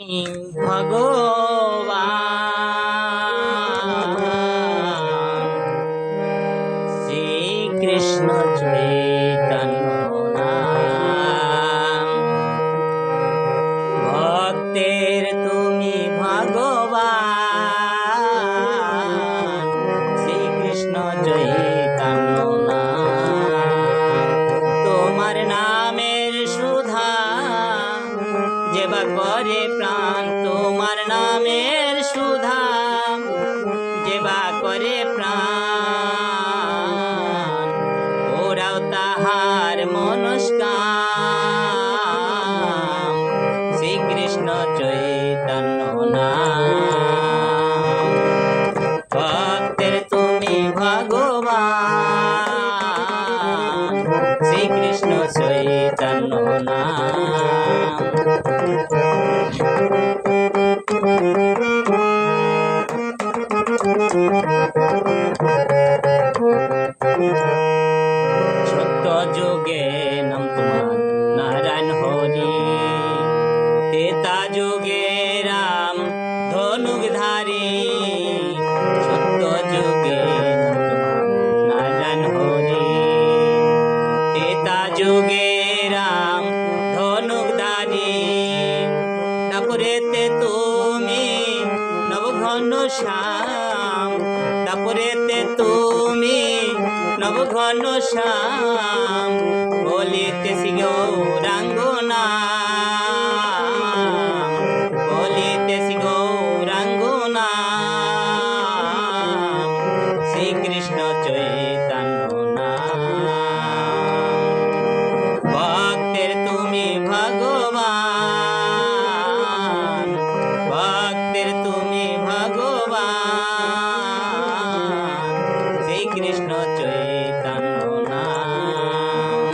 ভগবান। শ্রীকৃষ্ণ চৈতন্য নামের সুধা যেবা করে প্রাণ। ওরাও তাহার মনস্কাম। শ্রীকৃষ্ণ চৈতন্য নাম। ভক্তের তুমি ভগবান। শ্রীকৃষ্ণ চৈতন্য নাম। যুগে রাম ধনুকধারী সত্য যুগে নারায়ণ হরি। তেতা যুগে রাম তুমি নবঘন শ্যাম তারপরেতে তুমি নবঘন শ্যাম, বলিতে গৌরাঙ্গ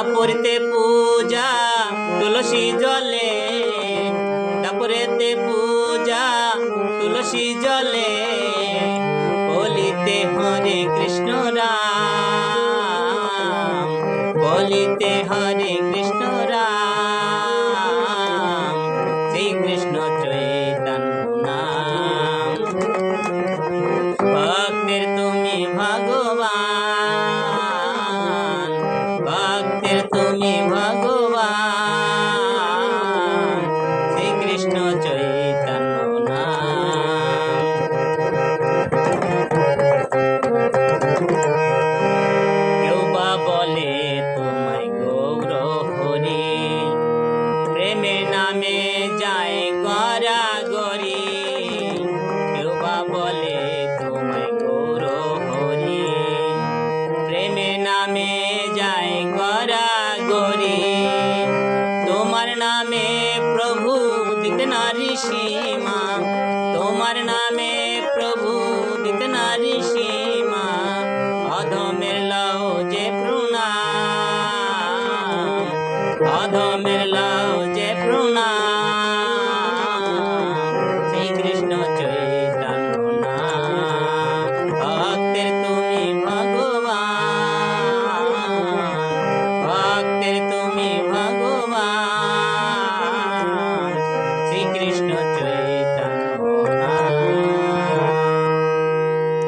তারপরেতে পূজা তুলসী জলে। তারপরেতে পূজা তুলসী জলে। বলিতে হরে কৃষ্ণ নামে যাই গড়া গরি তোমার নামে প্রভু দিতে নারী সীমা। তোমার নামে প্রভু দিতে নারী সীমা। অধমের লও যে প্রণাম। অধমের